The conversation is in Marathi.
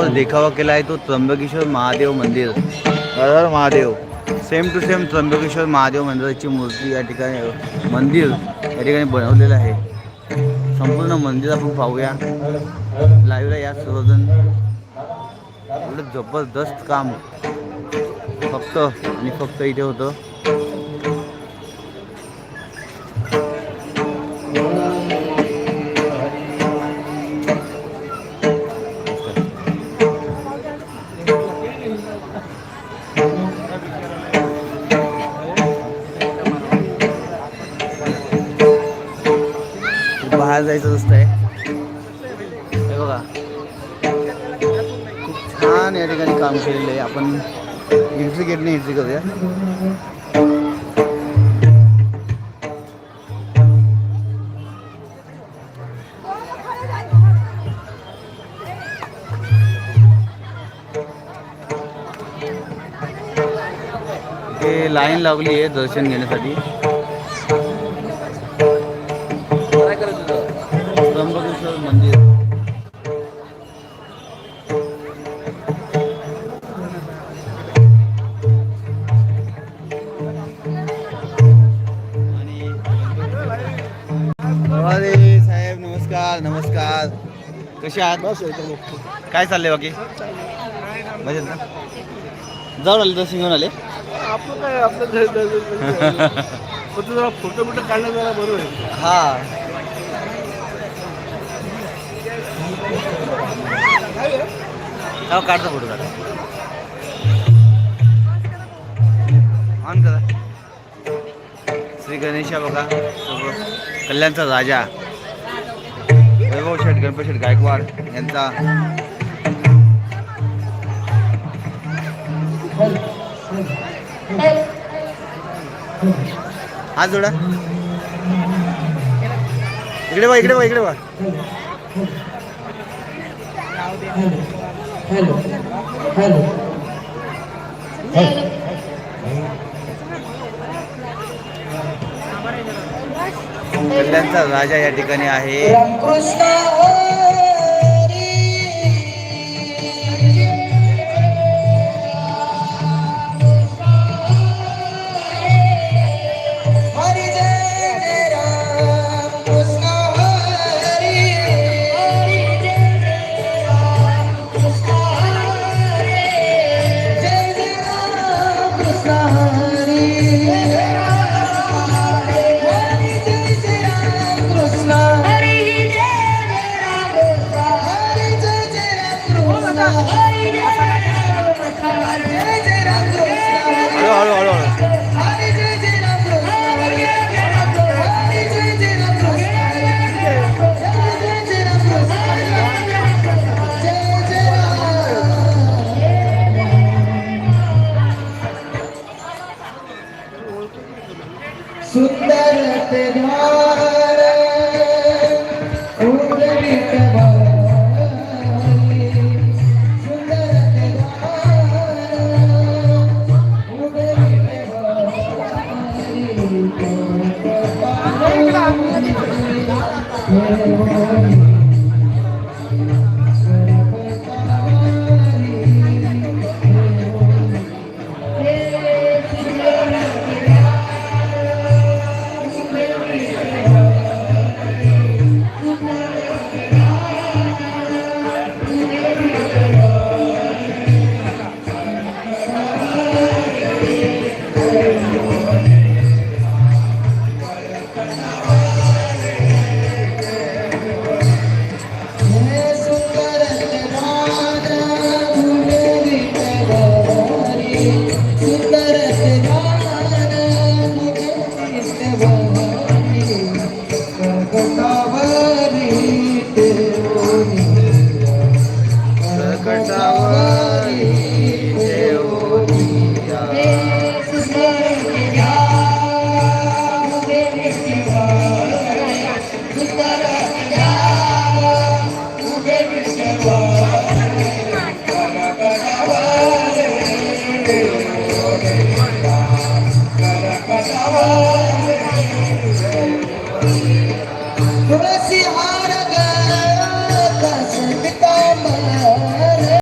समोर देखावा केला आहे तो त्र्यंबकेश्वर महादेव मंदिर. हर Mahadev. Same to same Trimbakeshwar Mahadev मंदिराची मूर्ती या ठिकाणी मंदिर या ठिकाणी बनवलेलं आहे. संपूर्ण मंदिर आपण पाहूया. लाईव्हला या सर्वजण. एवढं जबरदस्त काम. फक्त आणि फक्त इथे होतं. बाहेर जायचं रस्ता आहे. हे बघा. खूप छान या ठिकाणी काम केलेलं आहे. आपण एंट्री गेटने एंट्री करूया. इथे लाईन लावली आहे दर्शन घेण्यासाठी. कसे आहात? काय चाललंय बाकी? मजेत ना? जाऊन आले दर्शन घेऊन आले? आपलं काय आपलं घर घर- फक्त जरा फोटो बिटो काढणं जरा बरं आहे हा. हो काढतो फोटो काढ ऑन करा. श्री गणेशा बघा. सर्व कल्याणचा राजा. वैभव गणपती गायकवाड यांचा हात जोडा. इकडे बघ इकडे बघ इकडे बघ. कल्याणचा राजा या ठिकाणी आहे. Hello hello hello Thank you. 我到